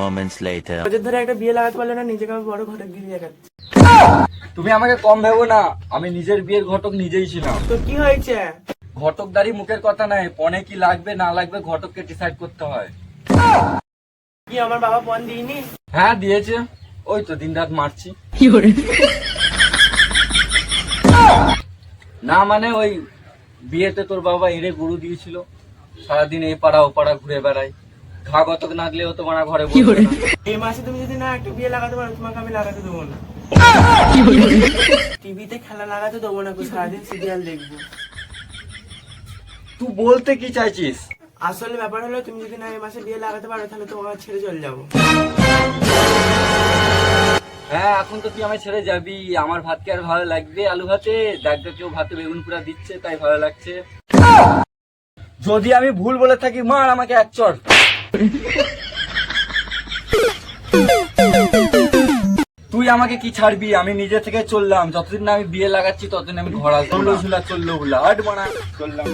moments later. ধরে একটা বিয়ে লাগাতে পারলে না নিজেকে বড় ঘটক গিরি দেখাচ্ছি। তুমি আমাকে কম ভেবো না আমি নিজের বিয়ের ঘটক নিজেই ছিলাম। তো কি হয়েছে? ঘটকদারি মুখের কথা নাই পনে কি লাগবে না লাগবে ঘটককে ডিসাইড করতে হয়। কি আমার বাবা পণ দিইনি? হ্যাঁ দিয়েছে। ওই তো দিন রাত মারছি। না মানে ওই বিয়েতে তোর বাবা এড়ে গরু দিয়েছিল। সারাদিন এই পাড়া ও পাড়া ঘুরে বেড়ায়। ঘা গতক নাগলেও তো মারা ঘরে এই মাসে তুমি যদি না একটা বিয়ে লাগাতে পারো তোমাকে আমি লাগাতে দেবো না। টিভিতে খেলা লাগাতে দেবো না সারাদিন সিরিয়াল দেখব। তুই বলতে কি চাইছিস? আসলে ব্যাপার হলো তুমি যদি না এই মাসে বিয়ে লাগাতে পারো তাহলে ছেড়ে চলে যাব। হ্যাঁ এখন তো তুই আমায় ছেড়ে যাবি। আমার ভাত কি আর ভালো লাগবে? আলু ভাতে? দেখবে কেউ ভাতে বেগুন পুরা দিচ্ছে তাই ভালো লাগছে। যদি আমি ভুল বলে থাকি মার আমাকে এক চড় তুই আমাকে কি ছাড়বি? আমি নিজে থেকে চললাম। যতদিন না আমি বিয়ে লাগাচ্ছি, ততদিন আমি ঘোরা চলল ঝুলা চলল আট বানা চললাম।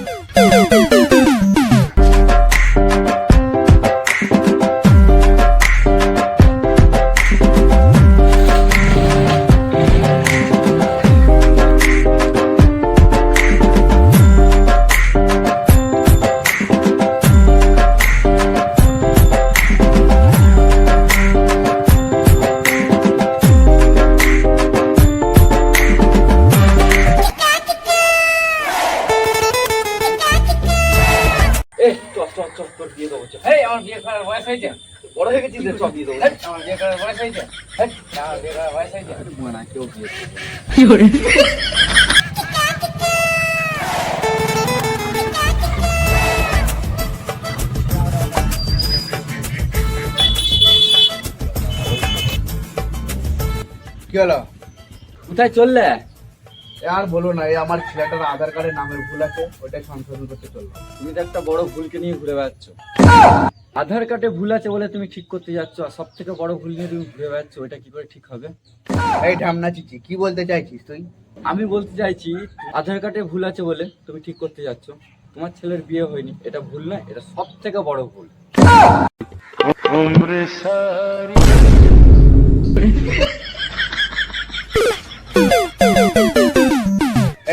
আমার বিয়ে করার বয়স হয়েছে? বড় হয়ে গেছিস রে, চল বিয়ে দেবো। আমার বিয়ে করার বয়স হয়েছে? হেৎ, আমার বিয়ে করার বয়স হয়েছে। কেউ বিয়ে দেবে। কি হলো? কোথায় চললে? এ আর বলো না এই আমার ছেলেটার আধার কার্ডের নামের ভুল আছে ওইটাই সংশোধন করতে চলল তুমি তো একটা বড় ভুলকে নিয়ে ঘুরে বেড়াচ্ছ। আধার কার্ডে ভুল আছে বলে তুমি ঠিক করতে যাচ্ছ আর সব থেকে বড় ভুল নিয়ে তুমি ঘুরে বেড়াচ্ছ ওইটা কি করে ঠিক হবে? এই ঢামনা চিচি কি বলতে চাইছিস তুই? আমি বলতে চাইছি আধার কার্ডে ভুল আছে বলে তুমি ঠিক করতে যাচ্ছ। তোমার ছেলের বিয়ে হয়নি এটা ভুল না এটা সব থেকে বড় ভুল।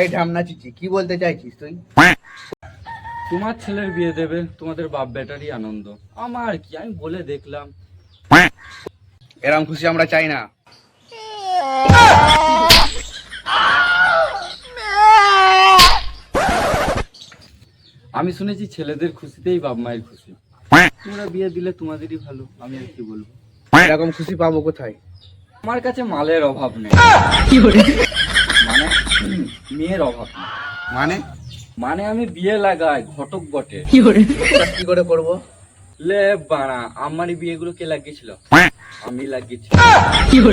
এই ঢামনা চিচি কি বলতে চাইছিস তুই? তোমার ছেলের বিয়ে দেবে তোমাদের বাপ বেটারই আনন্দ। আমার কি আমি বলে দেখলাম। এরম খুশি আমরা চাই না। আমি শুনেছি ছেলেদের খুশিতেই বাপ মায়ের খুশি। তোমরা বিয়ে দিলে তোমাদেরই ভালো আমি আর কি বলব? এরকম খুশি পাবো কোথায়? আমার কাছে মালের অভাব নেই। মানে মেয়ের অভাব নেই। মানে? মানে আমি বিয়ে লাগাই ঘটক বটে। কি করে? করব? লে বাড়া আমারই বিয়েগুলো কে লাগিয়েছিল? আমি লাগিয়েছি। হে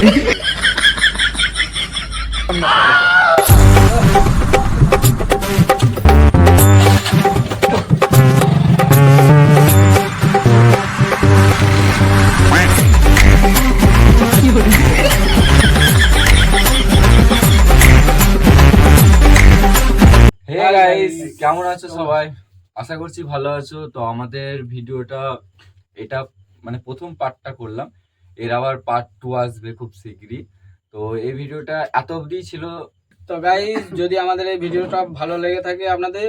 গাইস কেমন আছো সবাই? আশা করছি ভালো আছো। তো আমাদের ভিডিওটা এটা মানে প্রথম পার্টটা করলাম। এর আবার পার্ট টু আসবে খুব শীঘ্রই তো এই ভিডিওটা এত অবধি ছিল। তো গাইস যদি আমাদের এই ভিডিওটা ভালো লেগে থাকে আপনাদের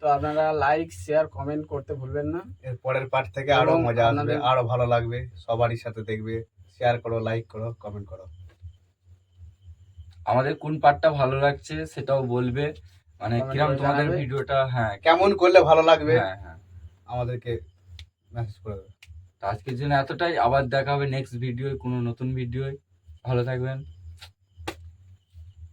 তো আপনারা লাইক শেয়ার কমেন্ট করতে ভুলবেন না। এর পরের পার্ট থেকে আরও মজা আসবে আরও ভালো লাগবে। সবারই সাথে দেখবে। শেয়ার করো লাইক করো কমেন্ট করো। আমাদের কোন পার্টটা ভালো লাগছে সেটাও বলবে। মানে কিরাম তোমাদের ভিডিওটা হ্যাঁ কেমন করলে ভালো লাগবে? হ্যাঁ হ্যাঁ। আমাদেরকে মেসেজ করে দেবে। তো আজকের জন্য এতটাই। আবার দেখা হবে নেক্সট ভিডিও কোনো নতুন ভিডিও ভালো থাকবেন।